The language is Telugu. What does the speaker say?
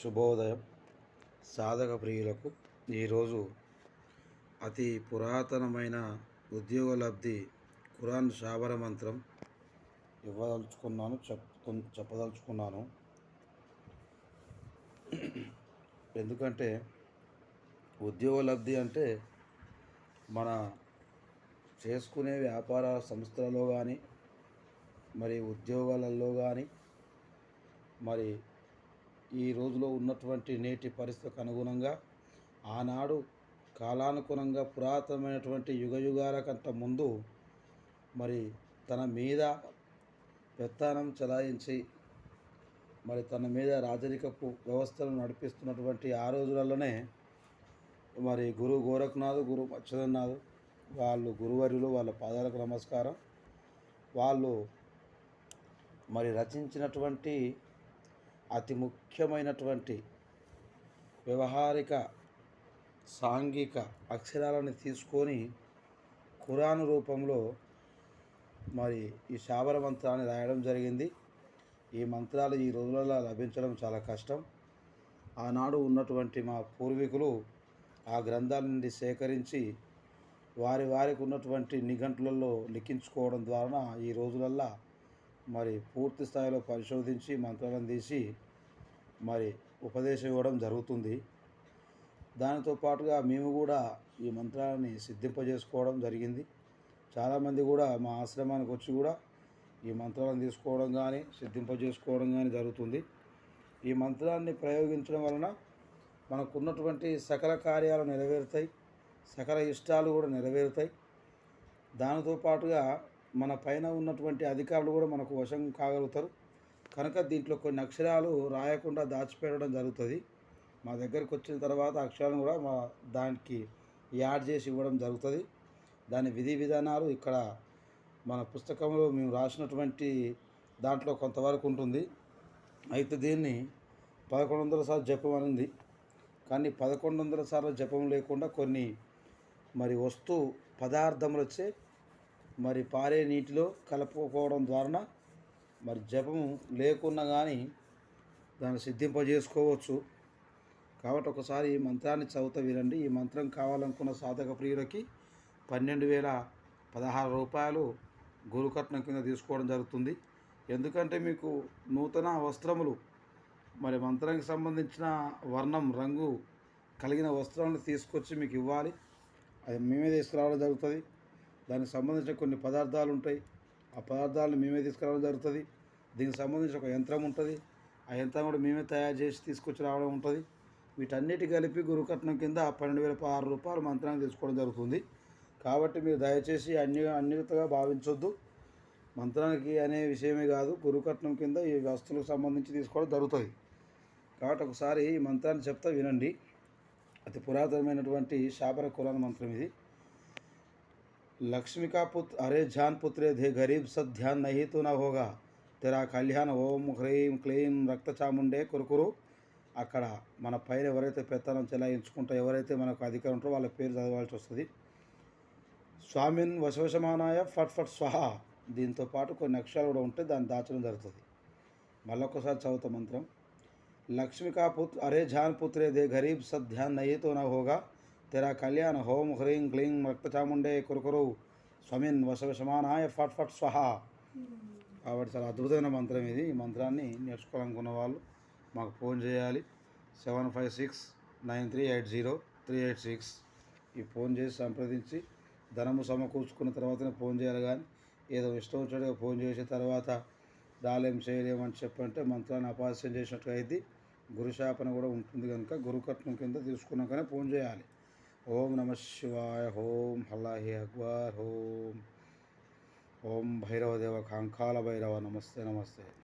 శుభోదయం. సాధక ప్రియులకు ఈరోజు అతి పురాతనమైన ఉద్యోగ లబ్ధి ఖురాన్ శాబర మంత్రం ఇవ్వదలుచుకున్నాను చెప్తు చెప్పదలుచుకున్నాను. ఎందుకంటే ఉద్యోగ లబ్ధి అంటే మన చేసుకునే వ్యాపార సంస్థలలో కానీ మరి ఉద్యోగాలలో కానీ మరి ఈ రోజులో ఉన్నటువంటి నేటి పరిస్థితికి అనుగుణంగా ఆనాడు కాలానుగుణంగా పురాతనమైనటువంటి యుగ యుగాలకంత ముందు మరి తన మీద పెత్తానం చలాయించి మరి తన మీద రాజరికపు వ్యవస్థను నడిపిస్తున్నటువంటి ఆ రోజులలోనే మరి గురు గోరఖనాథ్ గురు మచ్చదనాథ్ వాళ్ళు గురువర్యులు వాళ్ళ పాదాలకు నమస్కారం. వాళ్ళు మరి రచించినటువంటి అతి ముఖ్యమైనటువంటి వ్యవహారిక సాంఘిక అక్షరాలను తీసుకొని ఖురాన్ రూపంలో మరి ఈ శాబర మంత్రాన్ని రాయడం జరిగింది. ఈ మంత్రాలు ఈ రోజులలో లభించడం చాలా కష్టం. ఆనాడు ఉన్నటువంటి మా పూర్వీకులు ఆ గ్రంథాల నుండి సేకరించి వారి వారికి ఉన్నటువంటి నిఘంటులలో లిఖించుకోవడం ద్వారా ఈ రోజులల్లో మరి పూర్తి స్థాయిలో పరిశోధించి మంత్రాలను తీసి మరి ఉపదేశం ఇవ్వడం జరుగుతుంది. దానితో పాటుగా మేము కూడా ఈ మంత్రాన్ని సిద్ధింపజేసుకోవడం జరిగింది. చాలామంది కూడా మా ఆశ్రమానికి వచ్చి కూడా ఈ మంత్రాలను తీసుకోవడం కానీ సిద్ధింపజేసుకోవడం కానీ జరుగుతుంది. ఈ మంత్రాన్ని ప్రయోగించడం వలన మనకున్నటువంటి సకల కార్యాలు నెరవేరుతాయి. సకల ఇష్టాలు కూడా నెరవేరుతాయి. దానితో పాటుగా మన పైన ఉన్నటువంటి అధికారులు కూడా మనకు వశం కాగలుగుతారు. కనుక దీంట్లో కొన్ని అక్షరాలు రాయకుండా దాచిపెట్టడం జరుగుతుంది. మా దగ్గరకు వచ్చిన తర్వాత అక్షరాలను కూడా మా దానికి యాడ్ చేసి ఇవ్వడం జరుగుతుంది. దాని విధి విధానాలు ఇక్కడ మన పుస్తకంలో మేము రాసినటువంటి దాంట్లో కొంతవరకు ఉంటుంది. అయితే దీన్ని పదకొండు వందల సార్లు జపం అనింది. కానీ పదకొండు వందల సార్లు జపం లేకుండా కొన్ని మరి వస్తు పదార్థములు వచ్చే మరి పారే నీటిలో కలుపుకోవడం ద్వారా మరి జపం లేకున్నా కానీ దాన్ని సిద్ధింపజేసుకోవచ్చు. కాబట్టి ఒకసారి ఈ మంత్రాన్ని చదువుతా వినండి. ఈ మంత్రం కావాలనుకున్న సాధక ప్రియులకి పన్నెండు వేల పదహారు రూపాయలు గురుకట్నం కింద తీసుకోవడం జరుగుతుంది. ఎందుకంటే మీకు నూతన వస్త్రములు మరి మంత్రానికి సంబంధించిన వర్ణం రంగు కలిగిన వస్త్రాలను తీసుకొచ్చి మీకు ఇవ్వాలి. అది మేమే తీసుకురావడం జరుగుతుంది. దానికి సంబంధించిన కొన్ని పదార్థాలు ఉంటాయి. ఆ పదార్థాలను మేమే తీసుకురావడం జరుగుతుంది. దీనికి సంబంధించిన ఒక యంత్రం ఉంటుంది. ఆ యంత్రం కూడా మేమే తయారు చేసి తీసుకొచ్చి రావడం ఉంటుంది. వీటన్నిటి కలిపి గురుకట్నం కింద పన్నెండు వేల ఆరు రూపాయలు మంత్రాన్ని తీసుకోవడం జరుగుతుంది. కాబట్టి మీరు దయచేసి అన్ని అన్యతగా భావించొద్దు. మంత్రానికి అనే విషయమే కాదు గురుకట్నం కింద ఈ వస్తువులకు సంబంధించి తీసుకోవడం జరుగుతుంది. కాబట్టి ఒకసారి ఈ మంత్రాన్ని చెప్తా వినండి. అతి పురాతనమైనటువంటి శాపర కులాన మంత్రం ఇది. लक्ष्मी का पुत्र अरे जान पुत्रे थे गरीब सद ध्यान नहीं तो ना होगा తెరా కళ్యాణ్ ఓం హ్రీం క్లీం రక్త చాముండే కురుకురు అక్కడ మన పైన ఎవరైతే పెత్తనం చెలాయించుకుంటూ ఎవరైతే మనకు అధికారం ఉంటారో వాళ్ళ పేరు చదవాల్సి వస్తుంది స్వామిన్ వశవశమానాయ ఫట్ ఫట్ స్వహ దీంతో పాటు కొన్ని అక్షరాలు కూడా ఉంటే దాన్ని దాచడం జరుగుతుంది మళ్ళొకసారి చదువుతా మంత్రం లక్ష్మి కా పుత్ర అరే జాన్ పుత్రే దే గరీబ్ సద్ ధ్యాన్ నహీ తో నా హోగా తెరా కళ్యాణ హోం హ్రీం క్లీం రక్త చాముండే కురుకురు స్వమిన్ వశవశమానాయ ఫట్ ఫట్ స్వహ కాబట్టి చాలా అద్భుతమైన మంత్రం ఇది. ఈ మంత్రాన్ని నేర్చుకోవాలనుకున్న వాళ్ళు మాకు ఫోన్ చేయాలి. Seven five six nine three eight zero three eight six. ఈ ఫోన్ చేసి సంప్రదించి ధనము సమకూర్చుకున్న తర్వాతనే ఫోన్ చేయాలి కానీ ఏదో ఇష్టం వచ్చినట్టుగా ఫోన్ చేసిన తర్వాత రాలేం చేయలేమని చెప్పంటే మంత్రాన్ని అపాస్యం చేసినట్టుగా అయితే గురుశాపన కూడా ఉంటుంది కనుక గురుకట్నం కింద తీసుకున్నాకనే ఫోన్ చేయాలి. ఓం నమ శివాయ హోం హల్లాహి అక్బర్ హోం ఓం భైరవదేవ కాంకాల భైరవ నమస్తే నమస్తే.